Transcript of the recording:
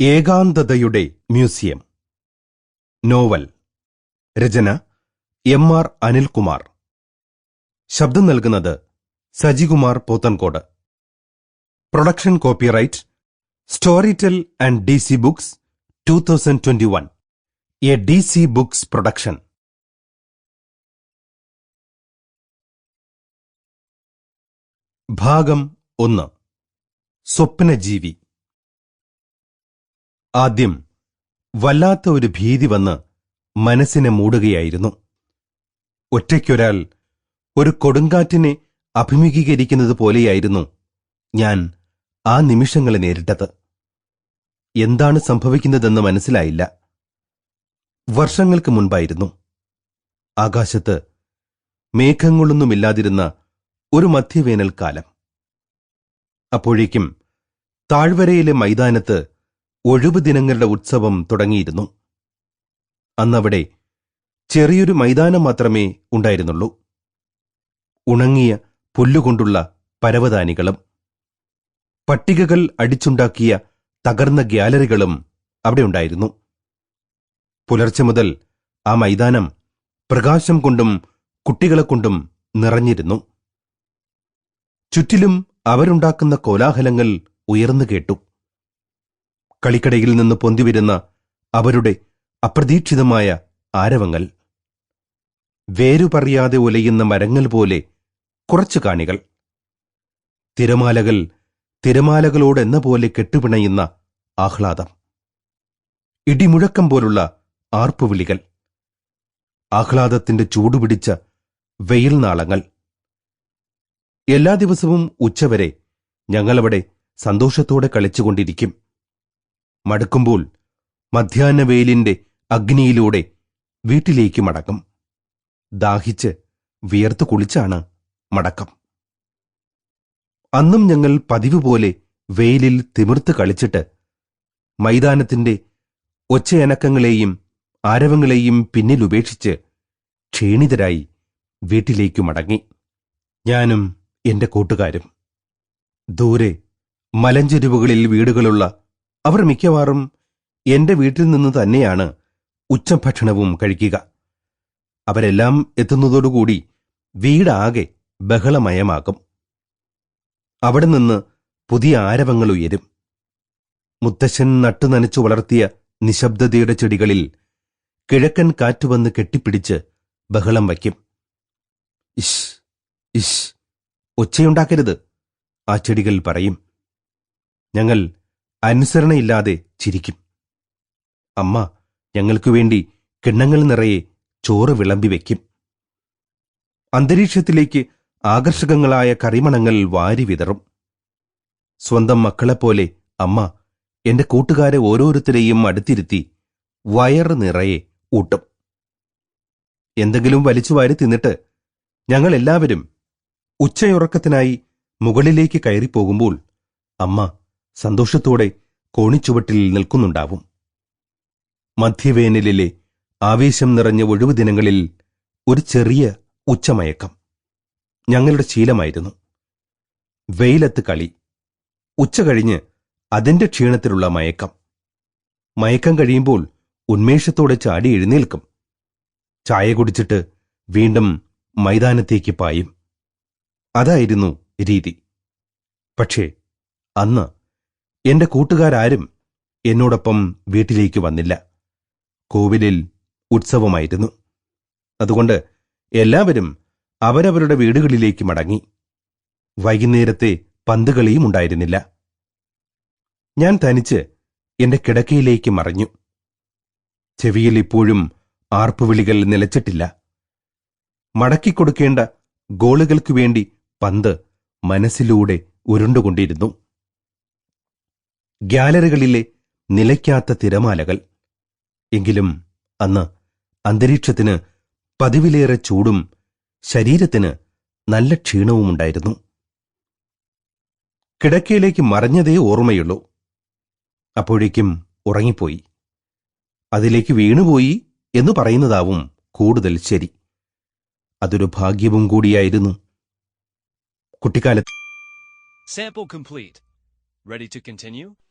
ഏകാന്തതയുടെ museum. Novel. രചന M R Anilkumar. ശബ്ദം നൽകുന്നത് Sajikumar Pothencode. Production copyright Storytel and D C books two thousand twenty one. A D C books production. ഭാഗം ഒന്ന്. സ്വപ്നജീവി. ആദ്യം വല്ലാത്ത ഒരു ഭീതി വന്ന് മനസ്സിനെ മൂടുകയായിരുന്നു. ഒറ്റയ്ക്കൊരാൾ ഒരു കൊടുങ്കാറ്റിനെ അഭിമുഖീകരിക്കുന്നത് പോലെയായിരുന്നു ഞാൻ ആ നിമിഷങ്ങളെ നേരിട്ടത്. എന്താണ് സംഭവിക്കുന്നതെന്ന് മനസ്സിലായില്ല. വർഷങ്ങൾക്ക് മുൻപായിരുന്നു. ആകാശത്ത് മേഘങ്ങളൊന്നുമില്ലാതിരുന്ന ഒരു മധ്യവേനൽക്കാലം. അപ്പോഴേക്കും താഴ്വരയിലെ മൈതാനത്ത് ഒഴിവു ദിനങ്ങളുടെ ഉത്സവം തുടങ്ങിയിരുന്നു. അന്നവിടെ ചെറിയൊരു മൈതാനം മാത്രമേ ഉണ്ടായിരുന്നുള്ളൂ. ഉണങ്ങിയ പുല്ലുകൊണ്ടുള്ള പരവതാനികളും പട്ടികകൾ അടിച്ചുണ്ടാക്കിയ തകർന്ന ഗ്യാലറികളും അവിടെ ഉണ്ടായിരുന്നു. പുലർച്ചെ മുതൽ ആ മൈതാനം പ്രകാശം കൊണ്ടും കുട്ടികളെ കൊണ്ടും നിറഞ്ഞിരുന്നു. ചുറ്റിലും അവരുണ്ടാക്കുന്ന കോലാഹലങ്ങൾ ഉയർന്നു കേട്ടു. കളിക്കടയിൽ നിന്ന് പൊന്തിവരുന്ന അവരുടെ അപ്രതീക്ഷിതമായ ആരവങ്ങൾ. വേരുപറിയാതെ ഒലയുന്ന മരങ്ങൾ പോലെ കുറച്ചു കാണികൾ. തിരമാലകൾ തിരമാലകളോടെന്ന പോലെ കെട്ടുപിണയുന്ന ആഹ്ലാദം. ഇടിമുഴക്കം പോലുള്ള ആർപ്പുവിളികൾ. ആഹ്ലാദത്തിന്റെ ചൂടുപിടിച്ച വെയിൽ നാളങ്ങൾ. എല്ലാ ദിവസവും ഉച്ചവരെ ഞങ്ങളവിടെ സന്തോഷത്തോടെ കളിച്ചുകൊണ്ടിരിക്കും. മടുക്കുമ്പോൾ മധ്യാഹ്ന വെയിലിന്റെ അഗ്നിയിലൂടെ വീട്ടിലേക്ക് മടങ്ങും ദാഹിച്ച് വിയർത്തു കുളിച്ചാണ് മടക്കം. അന്നും ഞങ്ങൾ പതിവ് പോലെ വെയിലിൽ തിമിർത്ത് കളിച്ചിട്ട് മൈതാനത്തിന്റെ ഒച്ചയനക്കങ്ങളെയും ആരവങ്ങളെയും പിന്നിലുപേക്ഷിച്ച് ക്ഷീണിതരായി വീട്ടിലേക്കു മടങ്ങി. ഞാനും എന്റെ കൂട്ടുകാരും ദൂരെ മലഞ്ചെരുവുകളിൽ വീടുകളുള്ള അവർ മിക്കവാറും എന്റെ വീട്ടിൽ നിന്ന് തന്നെയാണ് ഉച്ചഭക്ഷണവും കഴിക്കുക. അവരെല്ലാം എത്തുന്നതോടുകൂടി വീടാകെ ബഹളമയമാകും. അവിടെ നിന്ന് പുതിയ ആരവങ്ങൾ ഉയരും. മുത്തശ്ശൻ നട്ടുനനച്ചു വളർത്തിയ നിശബ്ദതയുടെ ചെടികളിൽ കിഴക്കൻ കാറ്റുവന്ന് കെട്ടിപ്പിടിച്ച് ബഹളം വയ്ക്കും. ഇഷ് ഇഷ് ഒച്ചയുണ്ടാക്കരുത് ആ ചെടികൾ പറയും. ഞങ്ങൾ അനുസരണയില്ലാതെ ചിരിക്കും. അമ്മ ഞങ്ങൾക്കു വേണ്ടി കിണ്ണങ്ങൾ നിറയെ ചോറ് വിളമ്പി വയ്ക്കും അന്തരീക്ഷത്തിലേക്ക് ആകർഷകങ്ങളായ കറിമണങ്ങൾ വാരി വിതറും. സ്വന്തം മക്കളെപ്പോലെ അമ്മ എന്റെ കൂട്ടുകാരെ ഓരോരുത്തരെയും അടുത്തിരുത്തി വയർ നിറയെ ഊട്ടും. എന്തെങ്കിലും വലിച്ചു വാരി തിന്നിട്ട് ഞങ്ങൾ എല്ലാവരും ഉച്ചയുറക്കത്തിനായി മുകളിലേക്ക് കയറിപ്പോകുമ്പോൾ അമ്മ സന്തോഷത്തോടെ കോണിച്ചുവട്ടിൽ നിൽക്കുന്നുണ്ടാവും. മധ്യവേനലിലെ ആവേശം നിറഞ്ഞ ഒഴിവു ദിനങ്ങളിൽ ഒരു ചെറിയ ഉച്ചമയക്കം. ഞങ്ങളുടെ ശീലമായിരുന്നു. വെയിലത്ത് കളി. ഉച്ച കഴിഞ്ഞ് അതിന്റെ ക്ഷീണത്തിലുള്ള മയക്കം. മയക്കം കഴിയുമ്പോൾ ഉന്മേഷത്തോടെ ചാടി എഴുന്നേൽക്കും. ചായ കുടിച്ചിട്ട് വീണ്ടും മൈതാനത്തേക്ക് പായും. അതായിരുന്നു രീതി. പക്ഷേ അന്ന് എന്റെ കൂട്ടുകാരാരും എന്നോടൊപ്പം വീട്ടിലേക്ക് വന്നില്ല. കോവിലിൽ ഉത്സവമായിരുന്നു. അതുകൊണ്ട് എല്ലാവരും അവരവരുടെ വീടുകളിലേക്ക് മടങ്ങി. വൈകുന്നേരത്തെ പന്തുകളിയും ഉണ്ടായിരുന്നില്ല. ഞാൻ തനിച്ച് എന്റെ കിടക്കയിലേക്ക് മറിഞ്ഞു. ചെവിയിൽ ഇപ്പോഴും ആർപ്പുവിളികൾ നിലച്ചിട്ടില്ല. മടക്കിക്കൊടുക്കേണ്ട ഗോളുകൾക്കു വേണ്ടി പന്ത് മനസ്സിലൂടെ ഉരുണ്ടുകൊണ്ടിരുന്നു. ഗ്യാലറികളിലെ നിലയ്ക്കാത്ത തിരമാലകൾ. എങ്കിലും അന്ന് അന്തരീക്ഷത്തിന് പതിവിലേറെ ചൂടും ശരീരത്തിന് നല്ല ക്ഷീണവും ക്ഷീണവുമുണ്ടായിരുന്നു. കിടക്കയിലേക്ക് മറഞ്ഞതേ ഓർമ്മയുള്ളൂ. അപ്പോഴേക്കും ഉറങ്ങിപ്പോയി. അതിലേക്ക് വീണുപോയി എന്ന് പറയുന്നതാവും കൂടുതൽ ശരി. അതൊരു ഭാഗ്യവും കൂടിയായിരുന്നു. കുട്ടിക്കാലത്ത് Sample complete. Ready to continue?